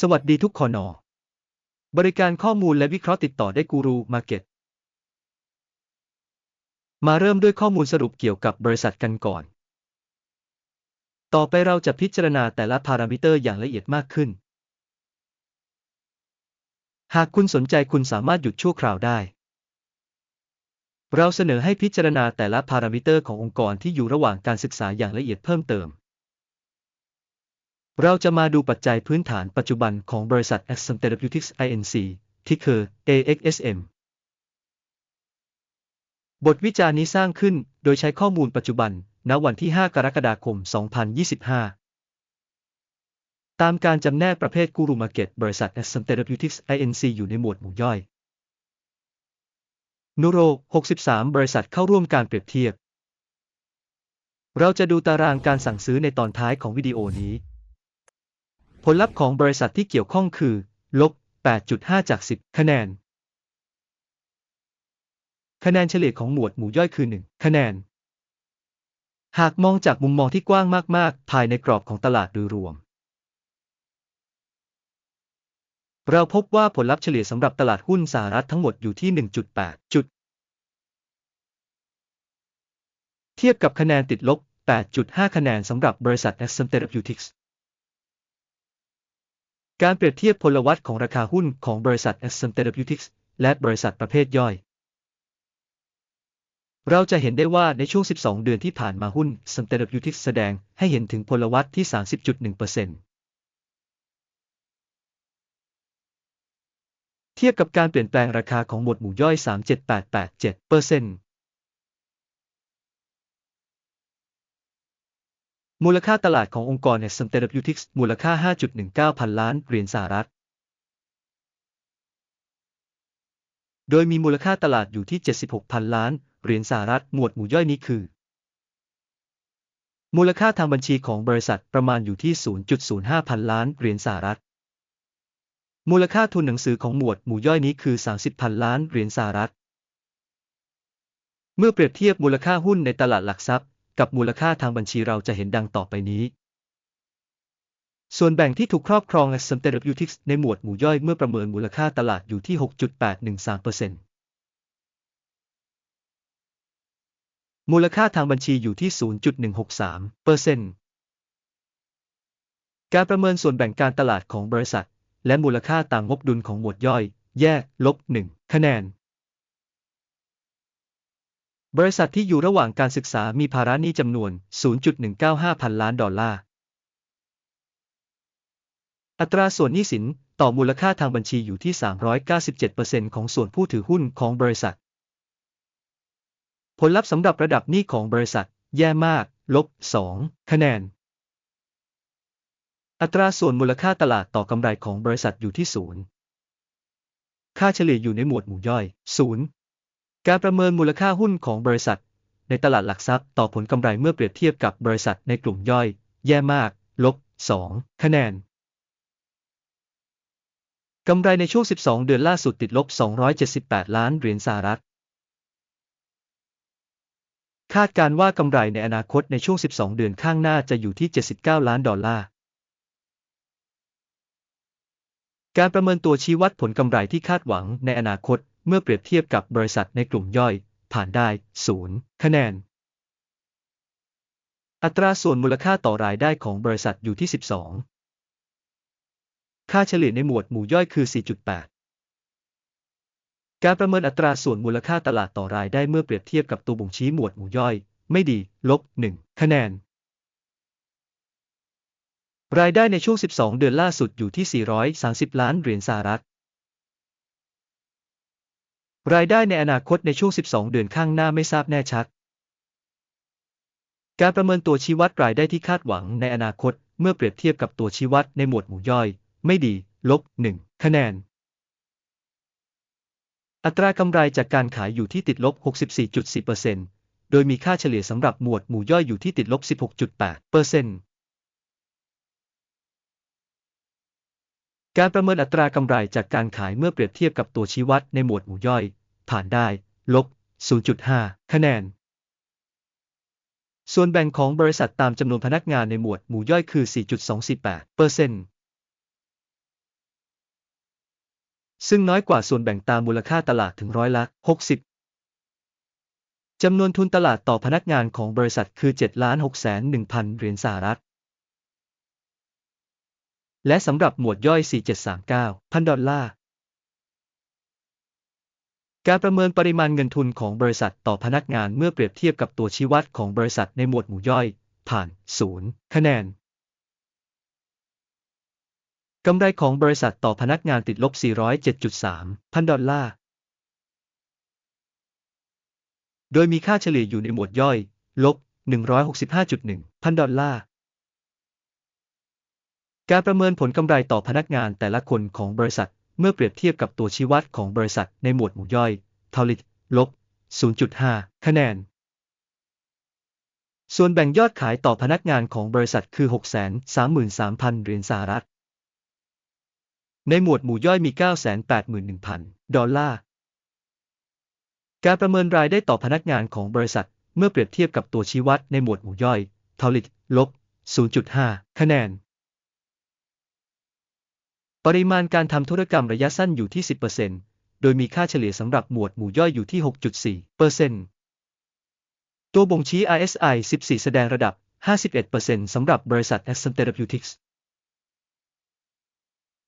สวัสดีทุกคนอบริการข้อมูลและวิเคราะห์ติดต่อได้กูรูมาเก็ตมาเริ่มด้วยข้อมูลสรุปเกี่ยวกับบริษัทกันก่อน ต่อไปเราจะพิจารณาแต่ละพารามิเตอร์อย่างละเอียดมากขึ้น หากคุณสนใจคุณสามารถหยุดชั่วคราวได้ เราเสนอให้พิจารณาแต่ละพารามิเตอร์ขององค์กรที่อยู่ระหว่างการศึกษาอย่างละเอียดเพิ่มเติม เราจะมาดูปัจจัยพื้นฐานปัจจุบันของบริษัท Axon Therapeutics Inc. ที่คือ AXSM บทวิจารณ์นี้สร้างขึ้นโดยใช้ข้อมูลปัจจุบัน ณ วันที่ 5 กรกฎาคม 2025 ตามการจำแนกประเภทกูรูมาเก็ตบริษัท Axon Therapeutics Inc. อยู่ในหมวดหมู่ย่อย นูโร 63 บริษัทเข้าร่วมการเปรียบเทียบ เราจะดูตารางการสั่งซื้อในตอนท้ายของวิดีโอนี้ ผลลัพธ์ของบริษัทที่เกี่ยวข้องคือ ลบ 8.5 จาก 10 คะแนน คะแนนเฉลี่ยของหมวดหมู่ย่อยคือ 1 คะแนน หากมองจากมุมมองที่กว้างมาก ๆ ภายในกรอบของตลาดโดยรวม เราพบว่าผลลัพธ์เฉลี่ยสำหรับตลาดหุ้นสหรัฐทั้งหมดอยู่ที่ 1.8 จุด เทียบกับคะแนนติดลบ 8.5 คะแนนสำหรับบริษัท Axon Therapeutics การเปรียบเทียบพลวัตของราคาหุ้นของบริษัท Axon Therapeutics และบริษัทประเภทย่อย เราจะเห็นได้ว่าในช่วง 12 เดือนที่ผ่านมาหุ้น Axon Therapeutics แสดงให้เห็นถึงพลวัตที่ 30.1%เทียบกับการเปลี่ยนแปลงราคาของหมวดหมู่ย่อย 37887% มูลค่าตลาดขององค์กร Axon Therapeutics มูลค่า 5.19 พันล้านเหรียญสหรัฐ โดยมีมูลค่าตลาดอยู่ที่ 76 พันล้านเหรียญสหรัฐ หมวดหมู่ย่อยนี้คือ มูลค่าทางบัญชีของบริษัทประมาณอยู่ที่ 0.05 พันล้านเหรียญสหรัฐ มูลค่าทุนหนังสือของหมวดหมู่ย่อยนี้คือ 30 พันล้านเหรียญสหรัฐ เมื่อเปรียบเทียบมูลค่าหุ้นในตลาดหลักทรัพย์ กับมูลค่าทางบัญชีเราจะเห็นดังต่อไปนี้ ส่วนแบ่งที่ถูกครอบครอง Axon Therapeutics ในหมวดหมู่ย่อยเมื่อประเมินมูลค่าตลาดอยู่ที่ 6.813%มูลค่าทางบัญชีอยู่ที่ 0.163%การประเมินส่วนแบ่งการตลาดของบริษัท และมูลค่าต่างงบดุลของหมวดย่อย แยก ลบ 1 คะแนน บริษัทที่อยู่ระหว่างการศึกษามีภาระหนี้จำนวน 0.195 พันล้านดอลลาร์ อัตราส่วนหนี้สินต่อมูลค่าทางบัญชีอยู่ที่ 397%ของส่วนผู้ถือหุ้นของบริษัท ผลลัพธ์สำหรับระดับหนี้ของบริษัท แย่มาก ลบ 2 คะแนน อัตราส่วนมูลค่าตลาดต่อกำไรของบริษัทอยู่ที่ 0 ค่าเฉลี่ยอยู่ในหมวดหมู่ย่อย 0 การประเมินมูลค่าหุ้นของบริษัท ในตลาดหลักทรัพย์ต่อผลกำไรเมื่อเปรียบเทียบกับบริษัทในกลุ่มย่อย แย่มาก ลบ 2 คะแนน กำไรในช่วง 12 เดือนล่าสุดติดลบ 278 ล้านเหรียญสหรัฐ คาดการว่ากำไรในอนาคตในช่วง 12 เดือนข้างหน้าจะอยู่ที่ 79 ล้านดอลลาร์การประเมินตัวชี้วัดผลกำไรที่คาดหวังในอนาคต เมื่อเปรียบเทียบกับบริษัทในกลุ่มย่อยผ่านได้ 0 คะแนน อัตราส่วนมูลค่าต่อรายได้ของบริษัทอยู่ที่ 12 ค่าเฉลี่ยในหมวดหมู่ย่อยคือ 4.8 การประเมินอัตราส่วนมูลค่าตลาดต่อรายได้เมื่อเปรียบเทียบกับตัวบ่งชี้หมวดหมู่ย่อย ไม่ดี ลบ 1 คะแนน รายได้ในช่วง 12 เดือนล่าสุดอยู่ที่ 430 ล้านเหรียญสหรัฐ รายได้ในอนาคตในช่วง 12 เดือนข้างหน้าไม่ทราบแน่ชัด การประเมินตัวชี้วัดรายได้ที่คาดหวังในอนาคตเมื่อเปรียบเทียบกับตัวชี้วัดในหมวดหมู่ย่อย ไม่ดี ลบ 1 คะแนน อัตรากำไรจากการขายอยู่ที่ติดลบ 64.4%โดยมีค่าเฉลี่ยสำหรับหมวดหมู่ย่อยอยู่ที่ติดลบ 16.8% การประเมินอัตรากำไรจากการขายเมื่อเปรียบเทียบกับตัวชี้วัดในหมวดหมู่ย่อย ผ่านได้ ลบ 0.5 คะแนน ส่วนแบ่งของบริษัทตามจำนวนพนักงานในหมวดหมู่ย่อยคือ 4.248%เปอร์เซ็นต์ซึ่งน้อยกว่าส่วนแบ่งตามมูลค่าตลาดถึงร้อยละ60จำนวนทุนตลาดต่อพนักงานของบริษัทคือ7 6 1 0 0 0เหรียญสหรัฐ และสำหรับหมวดย่อย 4739 พันดอลลาร์ การประเมินปริมาณเงินทุนของบริษัทต่อพนักงานเมื่อเปรียบเทียบกับตัวชี้วัดของบริษัทในหมวดหมู่ย่อย ผ่าน 0 คะแนน กำไรของบริษัทต่อพนักงานติดลบ 407.3 พันดอลลาร์ โดยมีค่าเฉลี่ยอยู่ในหมวดย่อย ลบ 165.1 พันดอลลาร์ การประเมินผลกำไรต่อพนักงานแต่ละคนของบริษัท เมื่อเปรียบเทียบกับตัวชี้วัดของบริษัทในหมวดหมู่ย่อยทลิตลบ 0.5 คะแนน ส่วนแบ่งยอดขายต่อพนักงานของบริษัทคือ 633,000 เหรียญสหรัฐ ในหมวดหมู่ย่อยมี 981,000 ดอลลาร์ การประเมินรายได้ต่อพนักงานของบริษัท เมื่อเปรียบเทียบกับตัวชี้วัดในหมวดหมู่ย่อยทลิตลบ 0.5 คะแนน ปริมาณการทำธุรกรรมระยะสั้นอยู่ที่ 10%โดยมีค่าเฉลี่ยสำหรับหมวดหมู่ย่อยอยู่ที่ 6.4%ตัวบ่งชี้ RSI 14 แสดงระดับ 51%สำหรับบริษัท Ascent Therapeutics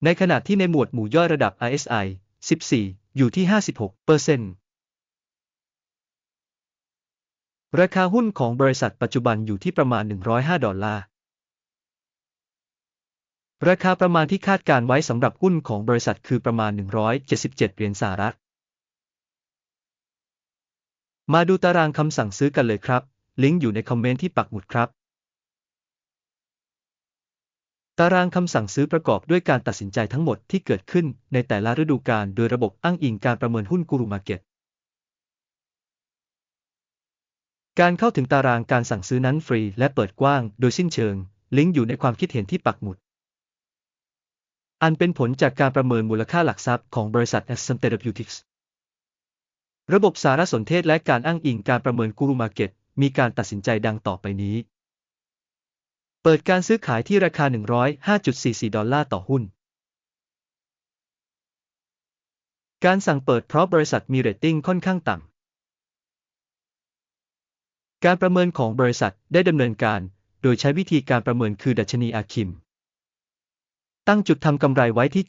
ในขณะที่ในหมวดหมู่ย่อยระดับ RSI 14 อยู่ที่ 56%ราคาหุ้นของบริษัทปัจจุบันอยู่ที่ประมาณ 105 ดอลลาร์ ราคาประมาณที่คาดการไว้สำหรับหุ้นของบริษัทคือประมาณ 177 เหรียญสหรัฐ มาดูตารางคำสั่งซื้อกันเลยครับ ลิงก์อยู่ในคอมเมนต์ที่ปักหมุดครับ ตารางคำสั่งซื้อประกอบด้วยการตัดสินใจทั้งหมดที่เกิดขึ้นในแต่ละฤดูกาลโดยระบบอ้างอิงการประเมินหุ้นกูรูมาเก็ตการเข้าถึงตารางการสั่งซื้อนั้นฟรีและเปิดกว้างโดยสิ้นเชิง ลิงก์อยู่ในความคิดเห็นที่ปักหมุด อันเป็นผลจากการประเมินมูลค่าหลักทรัพย์ของบริษัท Ascent Therapeutics ระบบสารสนเทศและการอ้างอิงการประเมินกูรูมาเก็ตมีการตัดสินใจดังต่อไปนี้ เปิดการซื้อขายที่ราคา 105.44 ดอลลาร์ต่อหุ้น การสั่งเปิดเพราะบริษัทมีเรตติ้งค่อนข้างต่ำ การประเมินของบริษัทได้ดำเนินการ โดยใช้วิธีการประเมินคือดัชนีอาคิม ตั้งจุดทำกำไรไว้ที่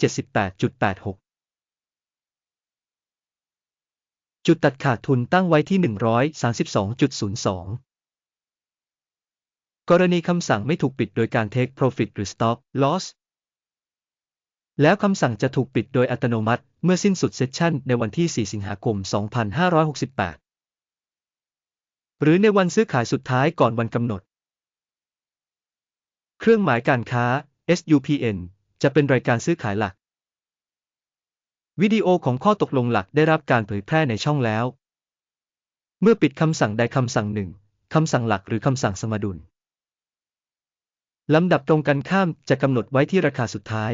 78.86จุดตัดขาดทุนตั้งไว้ที่ 132.02 กรณีคำสั่งไม่ถูกปิดโดยการ take profit หรือ stop loss แล้วคำสั่งจะถูกปิดโดยอัตโนมัติเมื่อสิ้นสุดเซสชั่นในวันที่ 4 สิงหาคม 2568 หรือในวันซื้อขายสุดท้ายก่อนวันกำหนด เครื่องหมายการค้า SUPN จะเป็นรายการซื้อขายหลัก วิดีโอของข้อตกลงหลักได้รับการเผยแพร่ในช่องแล้ว เมื่อปิดคำสั่งใดคำสั่งหนึ่งคำสั่งหลักหรือคำสั่งสมดุลลำดับตรงกันข้ามจะกำหนดไว้ที่ราคาสุดท้าย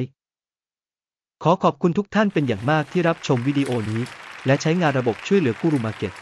ขอขอบคุณทุกท่านเป็นอย่างมากที่รับชมวิดีโอนี้ และใช้งานระบบช่วยเหลือกู้รูมาเก็ต